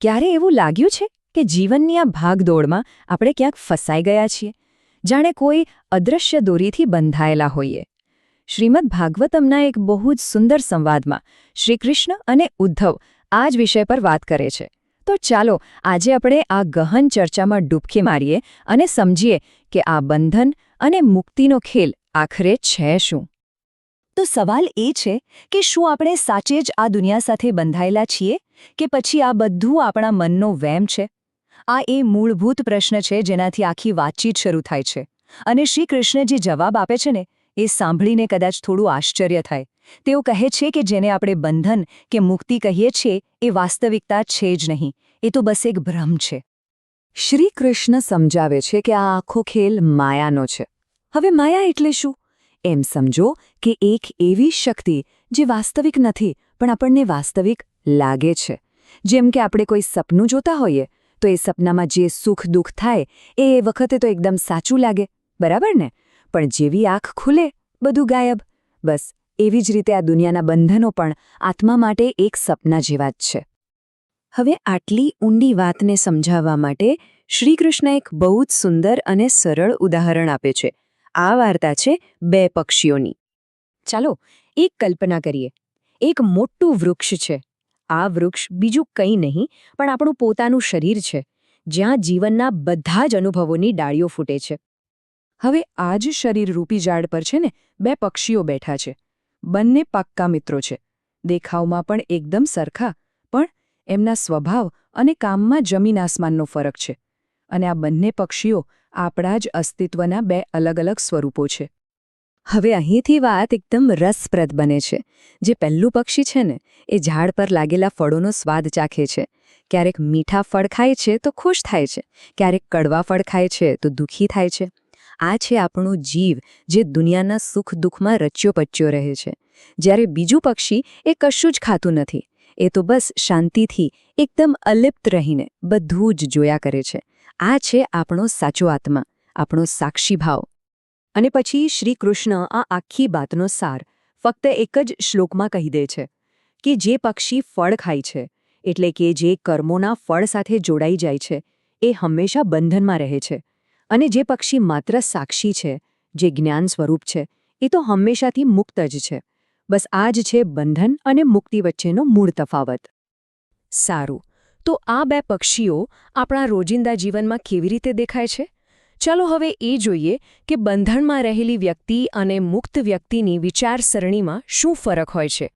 ક્યારે એવું લાગ્યું છે કે જીવનની આ ભાગદોડમાં આપણે ક્યાંક ફસાઈ ગયા છીએ? જાણે કોઈ અદૃશ્ય દોરીથી બંધાયેલા હોઈએ. શ્રીમદ ભાગવતમના એક બહુ જ સુંદર સંવાદમાં શ્રીકૃષ્ણ અને ઉદ્ધવ આ જ વિષય પર વાત કરે છે. તો ચાલો, આજે આપણે આ ગહન ચર્ચામાં ડૂબકી મારીએ અને સમજીએ કે આ બંધન અને મુક્તિનો ખેલ આખરે છે શું? તો સવાલ એ છે કે શું આપણે સાચે જ આ દુનિયા સાથે બંધાયેલા છીએ? કે પછી આ બધું આપણા મનનો વહેમ છે? આ એ મૂળભૂત પ્રશ્ન છે જેનાથી આખી વાતચીત શરૂ થાય છે. અને શ્રી કૃષ્ણ જે જવાબ આપે છે ને, એ સાંભળીને કદાચ થોડું આશ્ચર્ય થાય. તેઓ કહે છે કે જેને આપણે બંધન કે મુક્તિ કહીએ છીએ, એ વાસ્તવિકતા છે જ નહીં. એ તો બસ એક ભ્રમ છે. શ્રી કૃષ્ણ સમજાવે છે કે આ આખો ખેલ માયાનો છે. હવે માયા એટલે શું? એમ સમજો કે એક એવી શક્તિ જે વાસ્તવિક નથી, પણ આપણને વાસ્તવિક લાગે છે. જેમ કે આપણે કોઈ સપનું જોતા હોઈએ, તો એ સપનામાં જે સુખ દુઃખ થાય, એ વખતે તો એકદમ સાચું લાગે, બરાબર ને? પણ જેવી આંખ ખુલે, બધું ગાયબ. બસ, એવી જ રીતે આ દુનિયાના બંધનો પણ આત્મા માટે એક સપના જેવા જ છે. હવે આટલી ઊંડી વાતને સમજાવવા માટે શ્રીકૃષ્ણ એક બહુ જ સુંદર અને સરળ ઉદાહરણ આપે છે. આ વાર્તા છે બે પક્ષીઓની. ચાલો, એક કલ્પના કરીએ. એક મોટું વૃક્ષ છે. આ વૃક્ષ બીજું કંઈ નહીં, પણ આપણું પોતાનું શરીર છે, જ્યાં જીવનના બધા જ અનુભવોની ડાળીઓ ફૂટે છે. હવે આ જ શરીરરૂપી ઝાડ પર છે ને, બે પક્ષીઓ બેઠા છે. બંને પાક્કા મિત્રો છે. દેખાવમાં પણ એકદમ સરખા, પણ એમના સ્વભાવ અને કામમાં જમીન આસમાનનો ફરક છે. અને આ બંને પક્ષીઓ આપણા જ અસ્તિત્વના બે અલગ અલગ સ્વરૂપો છે. હવે અહીંથી વાત એકદમ રસપ્રદ બને છે. જે પહેલું પક્ષી છે ને, એ ઝાડ પર લાગેલા ફળોનો સ્વાદ ચાખે છે. ક્યારેક મીઠા ફળ ખાય છે તો ખુશ થાય છે. ક્યારેક કડવા ફળ ખાય છે તો દુઃખી થાય છે. આ છે આપણું જીવ, જે દુનિયાના સુખ દુઃખમાં રચ્યો પચ્યો રહે છે. જ્યારે બીજું પક્ષી એ કશું જ ખાતું નથી. એ તો બસ શાંતિથી, એકદમ અલિપ્ત રહીને બધું જ જોયા કરે છે. આ છે આપણો સાચો આત્મા, આપણો સાક્ષી ભાવ. અને પછી શ્રી કૃષ્ણ આ આખી બાતનો સાર ફક્ત એક જ શ્લોકમાં કહી દે છે કે જે પક્ષી ફળ ખાય છે, એટલે કે જે કર્મોના ફળ સાથે જોડાઈ જાય છે, એ હંમેશા બંધનમાં રહે છે. અને જે પક્ષી માત્ર સાક્ષી છે, જે જ્ઞાન સ્વરૂપ છે, એ તો હંમેશાથી મુક્ત જ છે. બસ આ જ છે બંધન અને મુક્તિ વચ્ચેનો મૂળ તફાવત. સારું. તો આ બે પક્ષીઓ આપણા રોજિંદા જીવનમાં કેવી રીતે દેખાય છે? ચાલો હવે એ જોઈએ કે બંધનમાં રહેલી વ્યક્તિ અને મુક્ત વ્યક્તિની વિચારસરણીમાં શું ફરક હોય છે.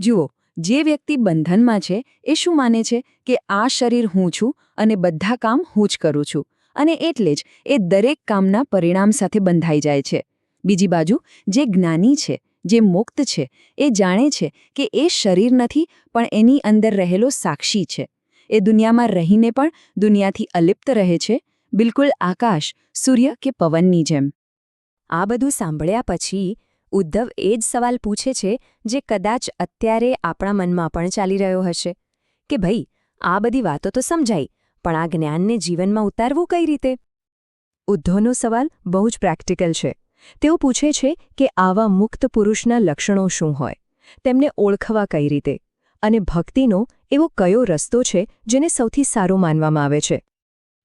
જુઓ, જે વ્યક્તિ બંધનમાં છે, એ શું માને છે કે આ શરીર હું છું અને બધા કામ હું જ કરું છું, અને એટલે જ એ દરેક કામના પરિણામ સાથે બંધાઈ જાય છે. બીજી બાજુ, જે જ્ઞાની છે, જે મુક્ત છે, એ જાણે છે કે એ શરીર નથી, પણ એની અંદર રહેલો સાક્ષી છે. એ દુનિયામાં રહીને પણ દુનિયાથી અલિપ્ત રહે છે બિલકુલ આકાશ, સૂર્ય કે પવનની જેમ. આ બધું સાંભળ્યા પછી ઉદ્ધવ એ જ સવાલ પૂછે છે, જે કદાચ અત્યારે આપણા મનમાં પણ ચાલી રહ્યો હશે, કે ભાઈ, આ બધી વાતો તો સમજાઈ, પણ આ જ્ઞાનને જીવનમાં ઉતારવું કઈ રીતે? ઉદ્ધવનો સવાલ બહુ જ પ્રેક્ટિકલ છે. તેઓ પૂછે છે કે આવા મુક્ત પુરુષના લક્ષણો શું હોય? તેમને ઓળખવા કઈ રીતે? અને ભક્તિનો એવો કયો રસ્તો છે જેને સૌથી સારો માનવામાં આવે છે?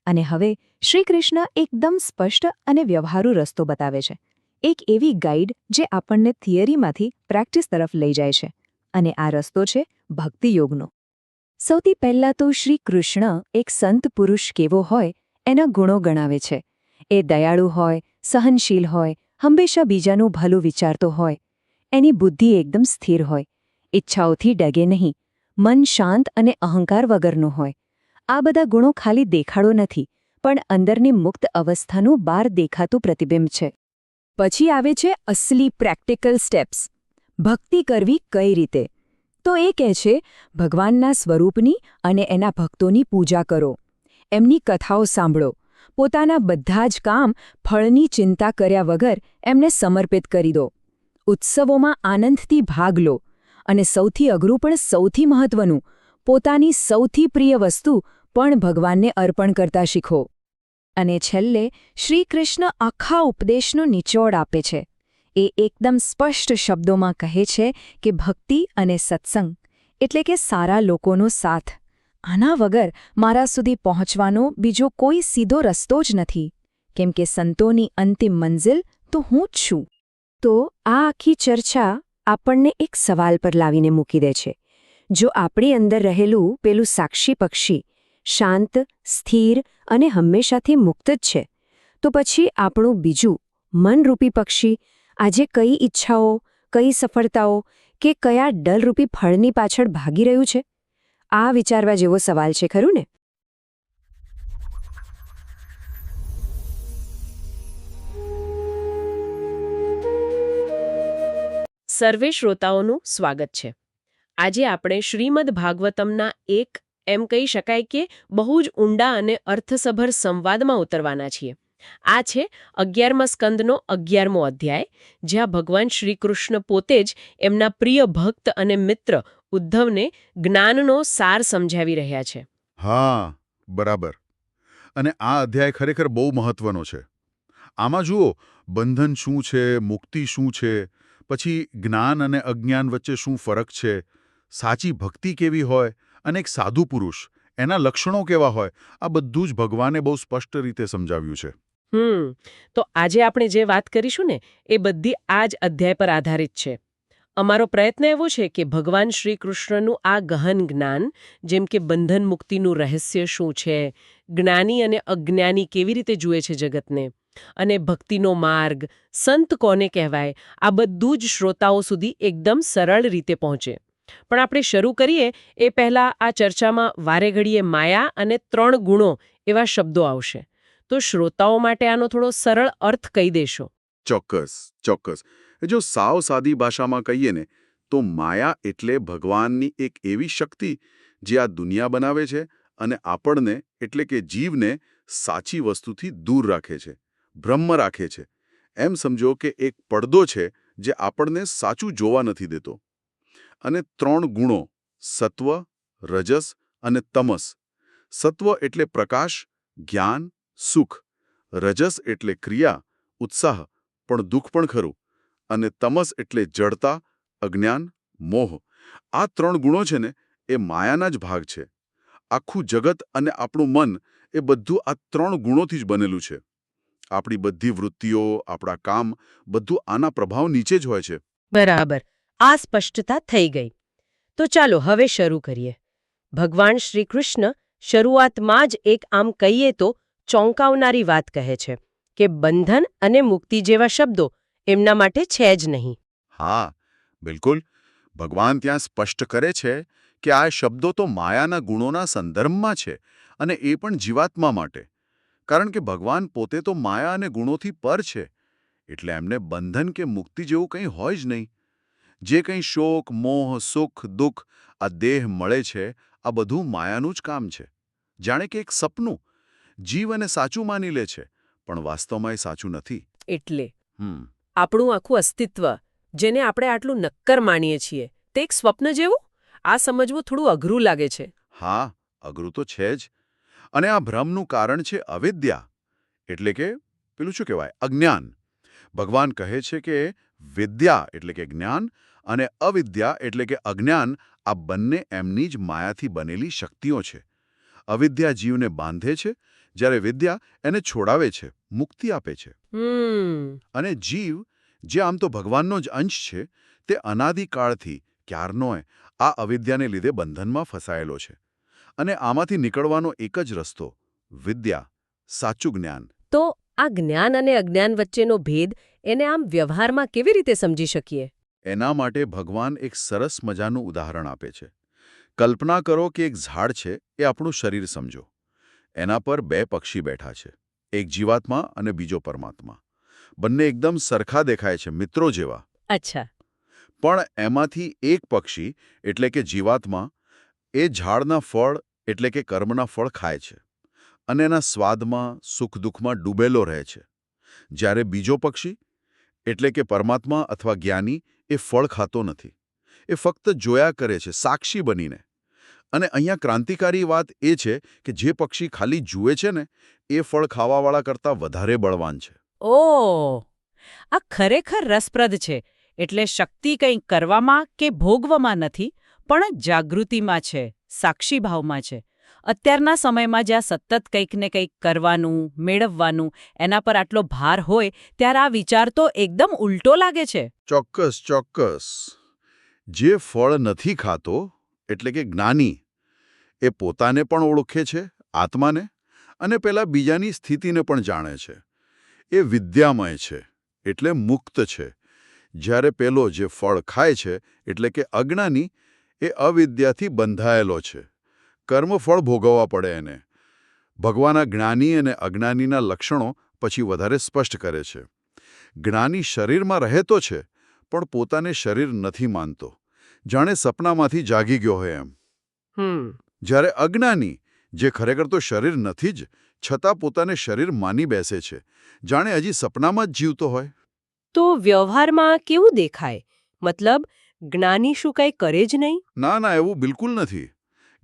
અને હવે શ્રીકૃષ્ણ એકદમ સ્પષ્ટ અને વ્યવહારુ રસ્તો બતાવે છે. એક એવી ગાઈડ જે આપણને થિયરીમાંથી પ્રેક્ટિસ તરફ લઈ જાય છે અને આ રસ્તો છે ભક્તિયોગનો. સૌથી પહેલાં તો શ્રી કૃષ્ણ એક સંત પુરુષ કેવો હોય એના ગુણો ગણાવે છે. એ દયાળુ હોય, સહનશીલ હોય, હંમેશા બીજાનું ભલું વિચારતો હોય. એની બુદ્ધિ એકદમ સ્થિર હોય. ઈચ્છાઓથી ડગે નહીં. મન શાંત અને અહંકાર વગરનું હોય. આ બધા ગુણો ખાલી દેખાડો નથી. પણ અંદરની મુક્ત અવસ્થાનું બહાર દેખાતું પ્રતિબિંબ છે. પછી આવે છે અસલી પ્રેક્ટિકલ સ્ટેપ્સ. ભક્તિ કરવી કઈ રીતે? તો એ કહે છે, ભગવાનના સ્વરૂપની અને એના ભક્તોની પૂજા કરો. એમની કથાઓ સાંભળો. પોતાના બધા જ કામ ફળની ચિંતા કર્યા વગર એમને સમર્પિત કરી દો. ઉત્સવોમાં આનંદથી ભાગ લો. અને સૌથી અઘરું પણ સૌથી મહત્વનું, પોતાની સૌથી પ્રિય વસ્તુ પણ ભગવાનને અર્પણ કરતા શીખો. અને છેલ્લે શ્રીકૃષ્ણ આખા ઉપદેશનો નિચોડ આપે છે. એ એકદમ સ્પષ્ટ શબ્દોમાં કહે છે કે ભક્તિ અને સત્સંગ એટલે કે સારા લોકોનો સાથ. આના વગર મારા સુધી પહોંચવાનો બીજો કોઈ સીધો રસ્તો જ નથી. કેમ કે સંતોની અંતિમ મંઝિલ તો હું જ છું. તો આ આખી ચર્ચા આપણને એક સવાલ પર લાવીને મૂકી દે છે. જો આપણી અંદર રહેલું પેલું સાક્ષી પક્ષી શાંત, સ્થિર અને હંમેશાથી મુક્ત જ છે. તો પછી આપણું બીજું, મનરૂપી પક્ષી, આજે કઈ ઈચ્છાઓ, કઈ સફળતાઓ કે કયા ડલરૂપી ફળની પાછળ ભાગી રહ્યું છે? આ વિચારવા જેવો સવાલ છે, ખરું ને? સર્વે શ્રોતાઓનું સ્વાગત છે. આજે આપણે શ્રીમદ ભાગવતમના એક એમ કહી શકાય કે બહુ જ ઊંડા અને અર્થસભર સંવાદમાં ઉતરવાના છીએ. આ છે અગિયારમા સ્કંદનો અગિયારમો અધ્યાય, જ્યાં ભગવાન શ્રીકૃષ્ણ પોતે જ એમના પ્રિય ભક્ત અને મિત્ર ઉદ્ધવને જ્ઞાનનો સાર સમજાવી રહ્યા છે. હા, બરાબર. અને આ અધ્યાય ખરેખર બહુ મહત્વનો છે. આમાં જુઓ, બંધન શું છે, મુક્તિ શું છે, પછી જ્ઞાન અને અજ્ઞાન વચ્ચે શું ફરક છે, સાચી ભક્તિ કેવી હોય અને એક સાધુ પુરુષ. એના લક્ષણો કેવા હોય? આ બધું જ ભગવાને બહુ સ્પષ્ટ રીતે સમજાવ્યું છે. હમ. તો આજે આપણે જે વાત કરીશું ને, એ બધી આ જ અધ્યાય પર આધારિત છે. અમારો પ્રયત્ન એવો છે કે ભગવાન શ્રી કૃષ્ણનું આ ગહન જ્ઞાન, જેમ કે બંધન મુક્તિનું રહસ્ય શું છે, જ્ઞાની અને અજ્ઞાની કેવી રીતે જુએ છે જગતને, અને ભક્તિનો માર્ગ, સંત કોને કહેવાય, આ બધું જ શ્રોતાઓ સુધી એકદમ સરળ રીતે પહોંચે. પણ આપણે શરૂ કરીએ, એ પહેલાં આ ચર્ચામાં વારે ઘડીએ માયા અને ત્રણ ગુણો એવા શબ્દો આવશે. તો શ્રોતાઓ માટે આનો થોડો સરળ અર્થ કહી દેશો. ચોક્કસ ચોક્કસ. જો સાવ સાદી ભાષામાં કહીએ ને, તો માયા એટલે ભગવાનની એક એવી શક્તિ જે આ દુનિયા બનાવે છે અને આપણને એટલે કે જીવને સાચી વસ્તુથી દૂર રાખે છે, બ્રહ્મ રાખે છે. એમ સમજો કે એક પડદો છે જે આપણને સાચું જોવા નથી દેતો. અને ત્રણ ગુણો, સત્વ, રજસ અને તમસ. સત્વ એટલે પ્રકાશ, જ્ઞાન, સુખ. રજસ એટલે ક્રિયા, ઉત્સાહ, પણ દુઃખ પણ ખરું. અને તમસ એટલે જડતા, અજ્ઞાન, મોહ. આ ત્રણ ગુણો છે ને, એ માયાના જ ભાગ છે. આખું જગત અને આપણું મન એ બધું આ ત્રણ ગુણોથી જ બનેલું છે. આપણી બધી વૃત્તિઓ, આપણા કામ, બધું આના પ્રભાવ નીચે જ હોય છે. બરાબર. આ સ્પષ્ટતા થઈ ગઈ. તો ચાલો હવે શરૂ કરીએ. ભગવાન શ્રી કૃષ્ણ શરૂઆતમાં જ એક આમ કહીએ તો ચોંકાવનારી વાત કહે છે કે બંધન અને મુક્તિ જેવા શબ્દો એમના માટે છે જ નહીં. હા, બિલકુલ. ભગવાન ત્યાં સ્પષ્ટ કરે છે કે આ શબ્દો તો માયાના ગુણોના સંદર્ભમાં છે અને એ પણ જીવાત્મા માટે. કારણ કે ભગવાન પોતે તો માયા અને ગુણોથી પર છે. એટલે એમને બંધન કે મુક્તિ જેવું કંઈ હોય જ નહીં. જે કંઈ શોક મોહ સુખ દુઃખ આ દેહ મળે છે આ બધું માયાનું જ કામ છે. જાણે કે એક સપનું જીવ અને સાચું માની લે છે પણ વાસ્તવમાં એ સાચું નથી. એટલે આપણું આખું અસ્તિત્વ જેને આપણે આટલું નક્કર માનીએ છીએ તે એક સ્વપ્ન જેવું? આ સમજવું થોડું અઘરું લાગે છે. હા અઘરું તો છે જ. અને આ ભ્રમનું કારણ છે અવિદ્યા. એટલે કે પેલું શું કહેવાય? અજ્ઞાન. ભગવાન કહે છે કે વિદ્યા એટલે કે જ્ઞાન અને અવિદ્યા એટલે કે અજ્ઞાન આ બંને એમની જ માયાથી બનેલી શક્તિઓ છે. અવિદ્યા જીવને બાંધે છે જ્યારે વિદ્યા એને છોડાવે છે મુક્તિ આપે છે. અને જીવ જે આમ તો ભગવાનનો જ અંશ છે તે અનાદિકાળથી ક્યારનોય આ અવિદ્યાને લીધે બંધનમાં ફસાયેલો છે. અને આમાંથી નીકળવાનો એક જ રસ્તો વિદ્યા સાચું જ્ઞાન. તો આ જ્ઞાન અને અજ્ઞાન વચ્ચેનો ભેદ એને આમ વ્યવહારમાં કેવી રીતે સમજી શકીએ? એના માટે ભગવાન એક સરસ મજાનું ઉદાહરણ આપે છે. કલ્પના કરો કે એક ઝાડ છે એ આપણું શરીર સમજો. એના પર બે પક્ષી બેઠા છે એક જીવાત્મા અને બીજો પરમાત્મા. બંને એકદમ સરખા દેખાય છે મિત્રો જેવા. અચ્છા. પણ એમાંથી એક પક્ષી એટલે કે જીવાત્મા એ ઝાડના ફળ એટલે કે કર્મના ફળ ખાય છે. અને એના સ્વાદમાં સુખ દુઃખમાં ડૂબેલો રહે છે. જ્યારે બીજો પક્ષી, એટલે કે પરમાત્મા અથવા જ્ઞાની, એ ફળ ખાતો નથી. એ ફક્ત જોયા કરે છે, સાક્ષી બનીને. અને અહીંયા ક્રાંતિકારી વાત એ છે કે જે પક્ષી ખાલી જુએ છે ને, એ ફળ ખાવાવાળા કરતાં વધારે બળવાન છે. ઓ! આ ખરેખર રસપ્રદ છે. એટલે શક્તિ કંઈ કરવામાં કે ભોગવામાં નથી, પણ જાગૃતિમાં છે સાક્ષીભાવમાં છે. અત્યારના સમયમાં જ્યાં સતત કંઈક ને કંઈક કરવાનું, મેળવવાનું, એના પર આટલો ભાર હોય, ત્યારે આ વિચાર તો એકદમ ઉલટો લાગે છે. ચોક્કસ ચોક્કસ. જે ફળ નથી ખાતો, એટલે કે જ્ઞાની, એ પોતાને પણ ઓળખે છે, આત્માને, અને પેલા બીજાની સ્થિતિને પણ જાણે છે. એ વિદ્યામય છે, એટલે મુક્ત છે. જ્યારે પેલો જે ફળ ખાય છે, એટલે કે અજ્ઞાની, એ અવિદ્યાથી બંધાયેલો છે. કર્મફળ ભોગવવા પડે એને. ભગવાન જ્ઞાની અને અજ્ઞાનીના લક્ષણો પછી વધારે સ્પષ્ટ કરે છે. જ્ઞાની શરીરમાં રહેતો છે પણ પોતાને શરીર નથી માનતો. જાણે સપનામાંથી જાગી ગયો હોય એમ. જ્યારે અજ્ઞાની જે ખરેખર તો શરીર નથી જ છતાં પોતાને શરીર માની બેસે છે જાણે હજી સપનામાં જ જીવતો હોય. તો વ્યવહારમાં કેવું દેખાય? મતલબ જ્ઞાની શું કંઈ કરે જ નહીં? ના ના એવું બિલકુલ નથી.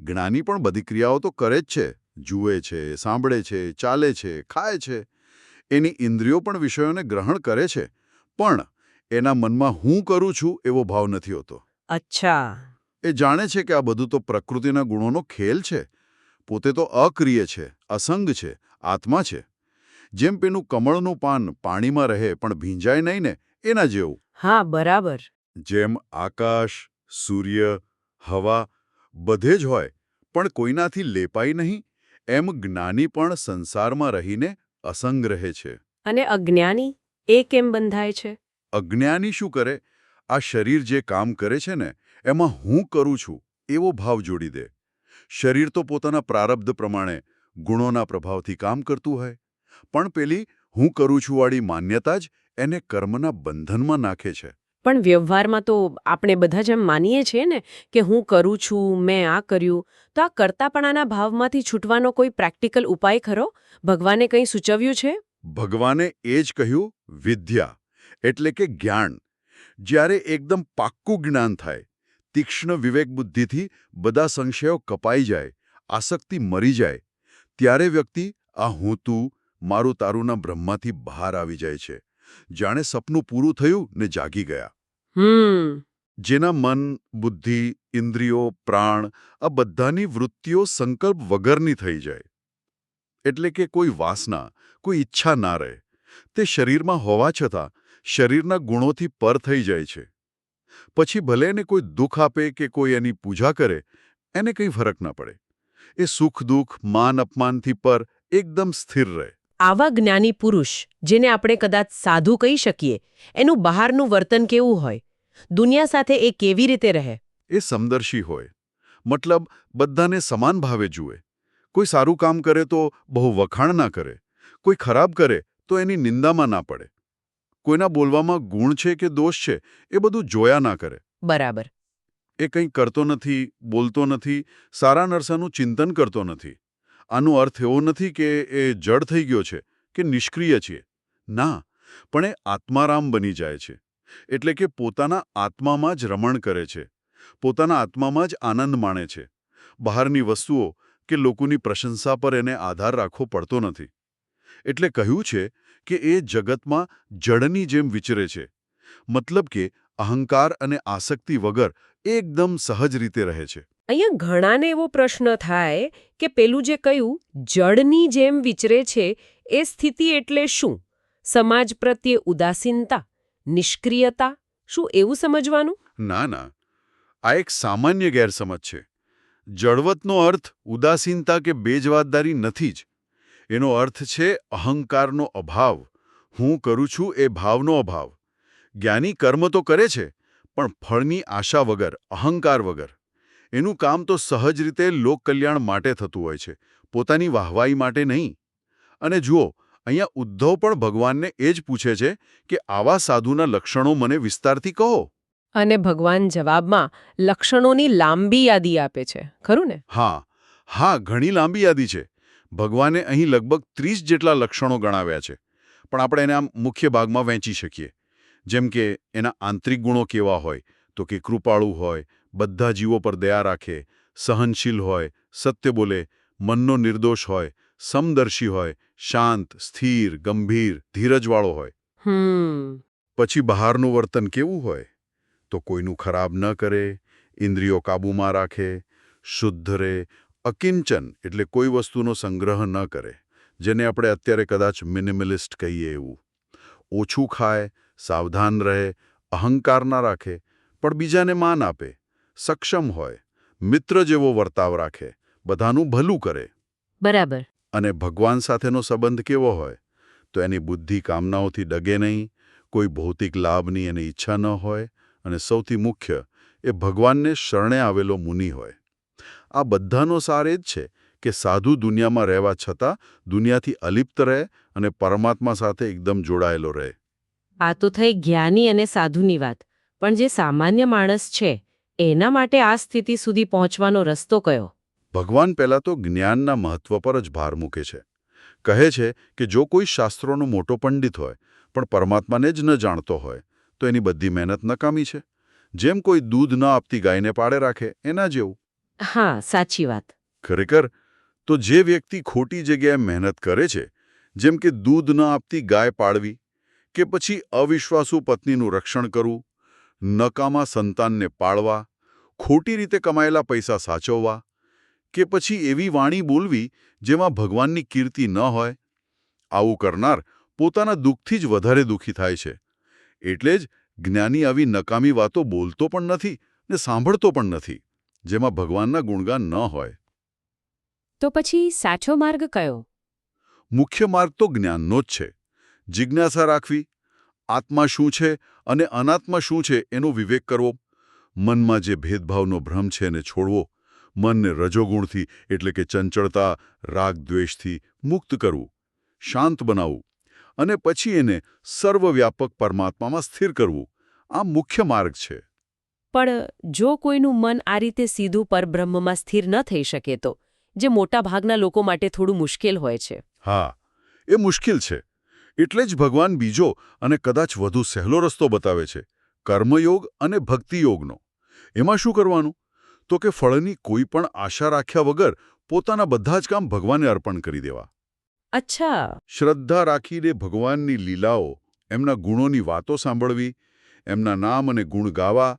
જ્ઞાની પણ બધી ક્રિયાઓ તો કરે જ છે. જુએ છે સાંભળે છે ચાલે છે ખાય છે. એની ઇન્દ્રિયો પણ વિષયોને ગ્રહણ કરે છે. પણ એના મનમાં હું કરું છું એવો ભાવ નથી હોતો. અચ્છા. એ જાણે છે કે આ બધું તો પ્રકૃતિના ગુણોનો ખેલ છે. પોતે તો અક્રિય છે અસંગ છે આત્મા છે. જેમ પેલું કમળનું પાન પાણીમાં રહે પણ ભીંજાય નહીં ને એના જેવું. હા બરાબર. જેમ આકાશ સૂર્ય હવા બધે જ હોય પણ કોઈનાથી લેપાય નહીં એમ જ્ઞાની પણ સંસારમાં રહીને અસંગ રહે છે. અને અજ્ઞાની એ કેમ બંધાય છે? અજ્ઞાની શું કરે? આ શરીર જે કામ કરે છે ને એમાં હું કરું છું એવો ભાવ જોડી દે. શરીર તો પોતાના પ્રારબ્ધ પ્રમાણે ગુણોના પ્રભાવથી કામ કરતું હોય. પણ પેલી હું કરું છું વાળી માન્યતા જ એને કર્મના બંધનમાં નાખે છે. પણ વ્યવહારમાં તો આપણે બધા જેમ માનીએ છીએ ને કે હું કરું છું, મેં આ કર્યું, તો આ કરતાપણાના ભાવમાંથી છૂટવાનો કોઈ પ્રેક્ટિકલ ઉપાય ખરો? ભગવાને કંઈ સૂચવ્યું છે? ભગવાને એ જ કહ્યું, વિદ્યા. એટલે કે જ્ઞાન. જ્યારે એકદમ પાક્કું જ્ઞાન થાય, તીક્ષ્ણ વિવેક બુદ્ધિથી બધા સંશયો કપાઈ જાય, આસક્તિ મરી જાય, ત્યારે વ્યક્તિ, આ હું તું, મારું તારુંના બ્રહ્માથી બહાર આવી જાય છે. જાણે સપનું પૂરું થયું ને જાગી ગયા. જેના મન બુદ્ધિ ઇન્દ્રિયો પ્રાણ આ બધાની વૃત્તિઓ સંકલ્પ વગરની થઈ જાય. એટલે કે કોઈ વાસના કોઈ ઈચ્છા ના રહે. તે શરીરમાં હોવા છતાં શરીરના ગુણોથી પર થઈ જાય છે. પછી ભલે એને કોઈ દુઃખ આપે કે કોઈ એની પૂજા કરે એને કંઈ ફરક ના પડે. એ સુખ દુઃખ માન અપમાનથી પર એકદમ સ્થિર રહે. આવા જ્ઞાની પુરુષ જેને આપણે કદાચ સાધુ કહી શકીએ એનું બહારનું વર્તન કેવું હોય? દુનિયા સાથે એ કેવી રીતે રહે? એ સમદર્શી હોય. મતલબ બધાને સમાન ભાવે જુએ. કોઈ સારું કામ કરે તો બહુ વખાણ ના કરે. કોઈ ખરાબ કરે તો એની નિંદામાં ના પડે. કોઈના બોલવામાં ગુણ છે કે દોષ છે એ બધું જોયા ના કરે. બરાબર. એ કંઈ કરતો નથી બોલતો નથી સારા નરસાનું ચિંતન કરતો નથી. આનો અર્થ એવો નથી કે એ જડ થઈ ગયો છે, કે નિષ્ક્રિય છે ના, પણ એ આત્મારામ બની જાય છે. એટલે કે પોતાના આત્મામાં જ રમણ કરે છે. પોતાના આત્મામાં જ આનંદ માણે છે. બહારની વસ્તુઓ કે લોકોની પ્રશંસા પર એને આધાર રાખવો પડતો નથી. એટલે કહ્યું છે કે એ જગતમાં જડની જેમ વિચરે છે. મતલબ કે અહંકાર અને આસક્તિ વગર એકદમ સહજ રીતે રહે છે. અહીંયા ઘણાને એવો પ્રશ્ન થાય કે પેલું જે કહ્યું જળની જેમ વિચરે છે, એ સ્થિતિ એટલે શું? સમાજ પ્રત્યે ઉદાસીનતા, નિષ્ક્રિયતા, શું એવું સમજવાનું? ના ના. આ એક સામાન્ય ગેરસમજ છે. જળવતનો અર્થ ઉદાસીનતા કે બેજવાબદારી નથી જ. એનો અર્થ છે અહંકારનો અભાવ. હું કરું છું એ ભાવનો અભાવ. જ્ઞાની કર્મ તો કરે છે, પણ ફળની આશા વગર, અહંકાર વગર. એનું કામ તો સહજ રીતે લોકકલ્યાણ માટે થતું હોય છે પોતાની વાહવાઈ માટે નહીં. અને જુઓ અહીંયા ઉદ્ધવ પણ ભગવાનને એ જ પૂછે છે કે આવા સાધુના લક્ષણો મને વિસ્તારથી કહો. અને ભગવાન જવાબમાં લક્ષણોની લાંબી યાદી આપે છે ખરું ને? હા હા ઘણી લાંબી યાદી છે. ભગવાને અહીં લગભગ ત્રીસ જેટલા લક્ષણો ગણાવ્યા છે. પણ આપણે એને આમ મુખ્ય ભાગમાં વહેંચી શકીએ. જેમ કે એના આંતરિક ગુણો કેવા હોય તો કે કૃપાળુ હોય બધા જીવો પર દયા રાખે સહનશીલ હોય સત્ય બોલે મનનો નિર્દોષ હોય સમદર્શી હોય શાંત સ્થિર ગંભીર ધીરજવાળો હોય. પછી બહારનું વર્તન કેવું હોય? તો કોઈનું ખરાબ ન કરે ઇન્દ્રિયો કાબૂમાં રાખે શુદ્ધ રહે અકિંચન એટલે કોઈ વસ્તુનો સંગ્રહ ન કરે જેને આપણે અત્યારે કદાચ મિનિમલિસ્ટ કહીએ એવું. ઓછું ખાય સાવધાન રહે અહંકાર ના રાખે પણ બીજાને માન આપે. સક્ષમ હોય મિત્ર જેવો વર્તાવ રાખે બધાનું ભલું કરે. બરાબર. અને ભગવાન સાથેનો સંબંધ કેવો હોય તો એની બુદ્ધિ કામનાઓથી ડગે નહીં કોઈ ભૌતિક લાભની એની ઈચ્છા ન હોય અને સૌથી મુખ્ય એ ભગવાનને શરણે આવેલો મુનિ હોય. આ બધાનો સાર એ જ છે કે સાધુ દુનિયામાં રહેવા છતાં દુનિયાથી અલિપ્ત રહે અને પરમાત્મા સાથે એકદમ જોડાયેલો રહે. આ તો થઈ જ્ઞાની અને સાધુની વાત પણ જે સામાન્ય માણસ છે એના માટે આ સ્થિતિ સુધી પહોંચવાનો રસ્તો કયો? ભગવાન પહેલાં તો જ્ઞાનના મહત્વ પર જ ભાર મૂકે છે. કહે છે કે જો કોઈ શાસ્ત્રોનો મોટો પંડિત હોય પણ પરમાત્માને જ ન જાણતો હોય તો એની બધી મહેનત નકામી છે. જેમ કોઈ દૂધ ન આપતી ગાયને પાડે રાખે એના જેવું. હા સાચી વાત. ખરેખર તો જે વ્યક્તિ ખોટી જગ્યાએ મહેનત કરે છે જેમ કે દૂધ ન આપતી ગાય પાડવી કે પછી અવિશ્વાસુ પત્નીનું રક્ષણ કરવું નકામા સંતાનને પાળવા ખોટી રીતે કમાયેલા પૈસા સાચવવા કે પછી એવી વાણી બોલવી જેમાં ભગવાનની કીર્તિ ન હોય? આવું કરનાર પોતાના દુઃખથી જ વધારે દુઃખી થાય છે. એટલે જ જ્ઞાની આવી નકામી વાતો બોલતો પણ નથી ને સાંભળતો પણ નથી જેમાં ભગવાનના ગુણગાન ન હોય. તો પછી સાચો માર્ગ કયો? મુખ્ય માર્ગ તો જ્ઞાનનો જ છે. જિજ્ઞાસા રાખવી આત્મા શું છે અને અનાત્મા શું છે એનો વિવેક કરવો મનમાં જે ભેદભાવનો ભ્રમ છે એને છોડવો મનને રજોગુણથી એટલે કે ચંચળતા રાગ દ્વેષથી મુક્ત કરવું શાંત બનાવવું અને પછી એને સર્વવ્યાપક પરમાત્મામાં સ્થિર કરવું આ મુખ્ય માર્ગ છે. પણ જો કોઈનું મન આ રીતે સીધું પરબ્રહ્મમાં સ્થિર ન થઈ શકે તો જે મોટા ભાગના લોકો માટે થોડું મુશ્કેલ હોય છે. હા એ મુશ્કેલ છે. એટલે જ ભગવાન બીજો અને કદાચ વધુ સહેલો રસ્તો બતાવે છે. કર્મયોગ અને ભક્તિયોગનો. એમાં શું કરવાનું? તો કે ફળની કોઈ પણ આશા રાખ્યા વગર પોતાના બધા જ કામ ભગવાનને અર્પણ કરી દેવા. અચ્છા. શ્રદ્ધા રાખીને ભગવાનની લીલાઓ એમના ગુણોની વાતો સાંભળવી એમના નામ અને ગુણ ગાવા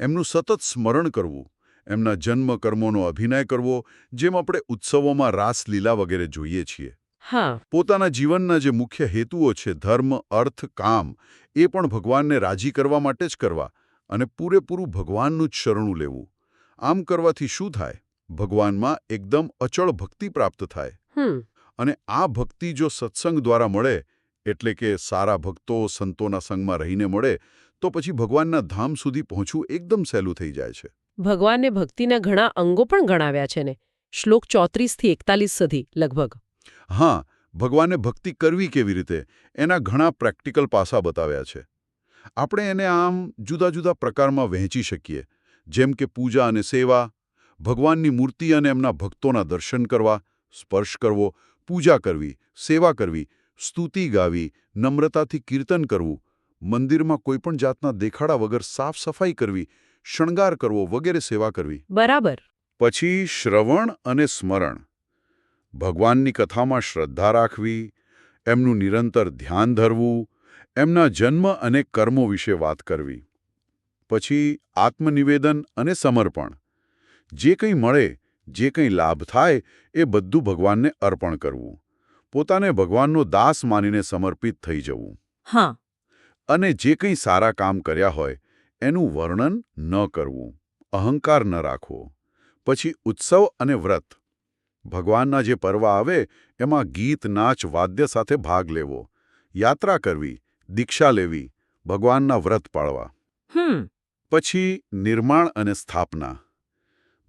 એમનું સતત સ્મરણ કરવું એમના જન્મ કર્મોનો અભિનય કરવો જેમ આપણે ઉત્સવોમાં રાસલીલા વગેરે જોઈએ છીએ. હા. પોતાના જીવનના જે મુખ્ય હેતુઓ છે ધર્મ અર્થ કામ એ પણ ભગવાનને રાજી કરવા માટે જ કરવા અને પૂરેપૂરું ભગવાનનું જ શરણું લેવું. આમ કરવાથી શું થાય? ભગવાનમાં એકદમ અચળ ભક્તિ પ્રાપ્ત થાય. અને આ ભક્તિ જો સત્સંગ દ્વારા મળે એટલે કે સારા ભક્તો સંતોના સંગમાં રહીને મળે તો પછી ભગવાનના ધામ સુધી પહોંચવું એકદમ સહેલું થઈ જાય છે. ભગવાને ભક્તિના ઘણા અંગો પણ ગણાવ્યા છે ને. શ્લોક ચોત્રીસથી એકતાલીસ સુધી લગભગ. હા ભગવાને ભક્તિ કરવી કેવી રીતે? એના ઘણા પ્રેક્ટિકલ પાસા બતાવ્યા છે. આપણે એને આમ જુદા જુદા પ્રકારમાં વહેંચી શકીએ. જેમ કે પૂજા અને સેવા ભગવાનની મૂર્તિ અને એમના ભક્તોના દર્શન કરવા સ્પર્શ કરવો પૂજા કરવી સેવા કરવી સ્તુતિ ગાવી નમ્રતાથી કીર્તન કરવું મંદિરમાં કોઈપણ જાતના દેખાડા વગર સાફ સફાઈ કરવી શણગાર કરવો વગેરે સેવા કરવી. બરાબર. પછી શ્રવણ અને સ્મરણ. ભગવાનની કથામાં શ્રદ્ધા રાખવી એમનું નિરંતર ધ્યાન ધરવું એમના જન્મ અને કર્મો વિશે વાત કરવી પછી આત્મનિવેદન અને સમર્પણ. જે કંઈ મળે જે કંઈ લાભ થાય એ બધું ભગવાનને અર્પણ કરવું પોતાને ભગવાનનો દાસ માનીને સમર્પિત થઈ જવું. હા. અને જે કંઈ સારા કામ કર્યા હોય એનું વર્ણન ન કરવું અહંકાર ન રાખવો પછી ઉત્સવ અને વ્રત. ભગવાનના જે પર્વ આવે એમાં ગીત નાચ વાદ્ય સાથે ભાગ લેવો. યાત્રા કરવી દીક્ષા લેવી ભગવાનના વ્રત પાળવા. પછી નિર્માણ અને સ્થાપના.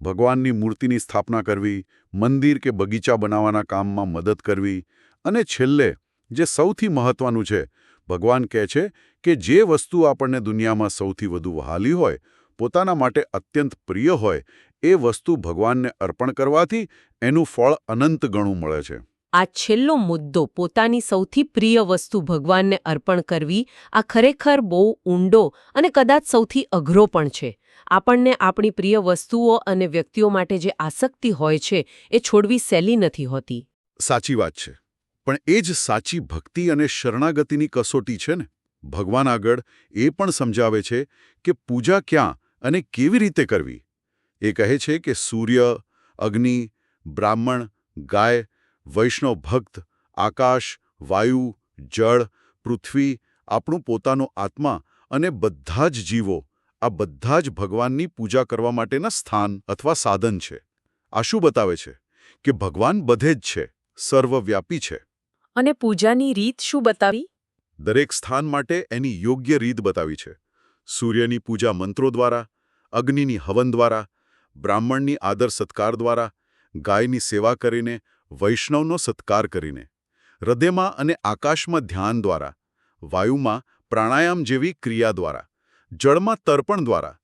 ભગવાનની મૂર્તિની સ્થાપના કરવી મંદિર કે બગીચા બનાવવાના કામમાં મદદ કરવી અને છેલ્લે જે સૌથી મહત્વનું છે ભગવાન કહે છે કે જે વસ્તુ આપણને દુનિયામાં સૌથી વધુ વહાલી હોય પોતાના માટે અત્યંત પ્રિય હોય એ વસ્તુ ભગવાનને અર્પણ કરવાથી એનું ફળ અનંત ગણું મળે છે. આ છેલ્લો મુદ્દો પોતાની સૌથી પ્રિય વસ્તુ ભગવાનને અર્પણ કરવી આ ખરેખર બહુ ઊંડો અને કદાચ સૌથી અઘરો પણ છે. આપણને આપણી પ્રિય વસ્તુઓ અને વ્યક્તિઓ માટે જે આસક્તિ હોય છે એ છોડવી સહેલી નથી હોતી. સાચી વાત છે. પણ એ જ સાચી ભક્તિ અને શરણાગતિની કસોટી છે ને? ભગવાન આગળ એ પણ સમજાવે છે કે પૂજા ક્યાં અને કેવી રીતે કરવી? એ કહે છે કે સૂર્ય અગ્નિ બ્રાહ્મણ ગાય વૈષ્ણવ ભક્ત આકાશ વાયુ જળ પૃથ્વી આપણું પોતાનો આત્મા અને બધા જ જીવો આ બધા જ ભગવાનની પૂજા કરવા માટેના સ્થાન અથવા સાધન છે. આ શું બતાવે છે? કે ભગવાન બધે જ છે સર્વવ્યાપી છે. અને પૂજાની રીત શું બતાવી? દરેક સ્થાન માટે એની યોગ્ય રીત બતાવી છે. સૂર્યની પૂજા મંત્રો દ્વારા અગ્નિની હવન દ્વારા બ્રાહ્મણની આદર સત્કાર દ્વારા ગાયની સેવા કરીને વૈષ્ણવનો સત્કાર કરીને હૃદયમાં અને આકાશમાં ધ્યાન દ્વારા વાયુમાં પ્રાણાયામ જેવી ક્રિયા દ્વારા જળમાં તર્પણ દ્વારા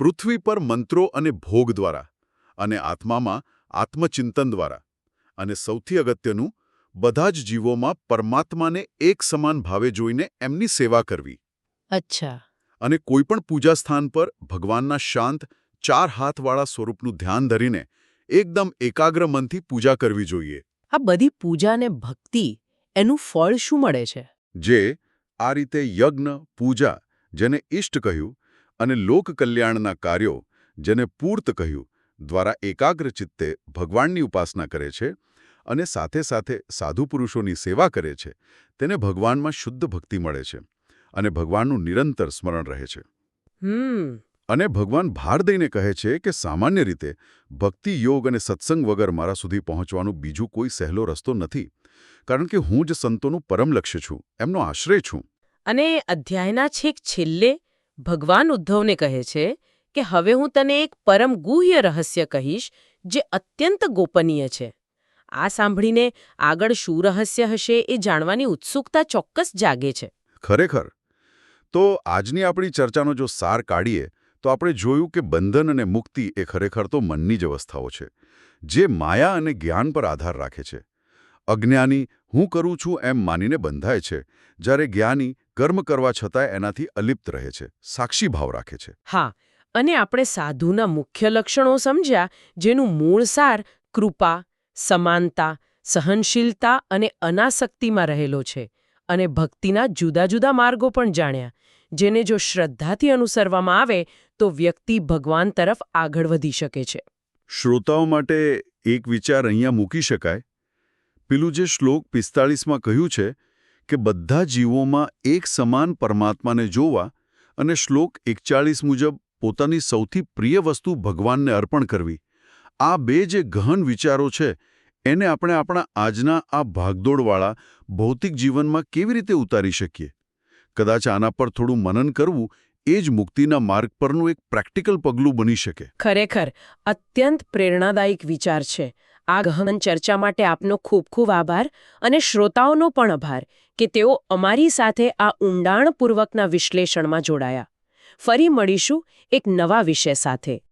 પૃથ્વી પર મંત્રો અને ભોગ દ્વારા અને આત્મામાં આત્મચિંતન દ્વારા અને સૌથી અગત્યનું બધા જ જીવોમાં પરમાત્માને એક સમાન ભાવે જોઈને એમની સેવા કરવી. અચ્છા. અને કોઈપણ પૂજા સ્થાન પર ભગવાનના શાંત ચાર હાથવાળા સ્વરૂપનું ધ્યાન ધરીને એકદમ એકાગ્ર મનથી પૂજા કરવી જોઈએ. આ બધી પૂજા ને ભક્તિ એનું ફળ શું મળે છે? જે આ રીતે યજ્ઞ પૂજા જેને ઇષ્ટ કહ્યું અને લોક કલ્યાણના કાર્યો જેને પૂર્ત કહ્યું દ્વારા એકાગ્ર ચિત્તે ભગવાનની ઉપાસના કરે છે અને સાથે સાથે સાધુ પુરુષોની સેવા કરે છે તેને ભગવાનમાં શુદ્ધ ભક્તિ મળે છે અને ભગવાનનું નિરંતર સ્મરણ રહે છે. હમ. અને ભગવાન ભાર દઈને કહે છે કે સામાન્ય રીતે ભક્તિ યોગ અને સત્સંગ વગર મારા સુધી પહોંચવાનું બીજું કોઈ સહેલો રસ્તો નથી કારણ કે હું જ સંતોનું પરમ લક્ષ્ય છું એમનો આશ્રય છું. અને અધ્યાયના છેક છેલ્લે ભગવાન ઉદ્ધવને કહે છે કે હવે હું તને એક પરમ ગુહ્ય રહસ્ય કહીશ જે અત્યંત ગોપનીય છે. આ સાંભળીને આગળ શું રહસ્ય હશે એ જાણવાની ઉત્સુકતા ચોક્કસ જાગે છે. ખરેખર? તો આજની આપણી ચર્ચાનો જો સાર કાઢીએ તો આપણે જોયું કે બંધન અને મુક્તિ એ ખરેખર તો મનની જ અવસ્થાઓ છે, જે માયા અને જ્ઞાન પર આધાર રાખે છે. અજ્ઞાની હું કરું છું એમ માનીને બંધાય છે, જ્યારે જ્ઞાની કર્મ કરવા છતાંય એનાથી અલિપ્ત રહે છે, સાક્ષી ભાવ રાખે છે. હા, અને આપણે સાધુના મુખ્ય લક્ષણો સમજ્યા, જેનું મૂળ સાર કૃપા, સમાનતા, સહનશીલતા અને અનાસક્તિમાં રહેલો છે, અને ભક્તિના જુદા જુદા માર્ગો પણ જાણ્યા, જેને જો શ્રદ્ધાથી અનુસરવામાં આવે તો વ્યક્તિ ભગવાન તરફ આગળ વધી શકે છે. શ્રોતાઓ માટે એક વિચાર અહીંયા મૂકી શકાય. પેલું જે શ્લોક પિસ્તાળીસમાં કહ્યું છે કે બધા જીવોમાં એક સમાન પરમાત્માને જોવા અને શ્લોક એકચાળીસ મુજબ પોતાની સૌથી પ્રિય વસ્તુ ભગવાનને અર્પણ કરવી. આ બે જે ગહન વિચારો છે, એને આપણે આપણા આજના આ ભાગદોડવાળા ભૌતિક જીવનમાં કેવી રીતે ઉતારી શકીએ? કદાચ આના પર થોડું મનન કરવું એ જ મુક્તિના માર્ગ પરનું એક પ્રેક્ટિકલ પગલું બની શકે. ખરેખર, અત્યંત પ્રેરણાદાયક વિચાર છે. આ ગહન ચર્ચા માટે આપનો ખૂબ ખૂબ આભાર અને શ્રોતાઓનો પણ આભાર કે તેઓ અમારી સાથે આ ઊંડાણપૂર્વકના વિશ્લેષણમાં જોડાયા. ફરી મળીશું એક નવા વિષય સાથે.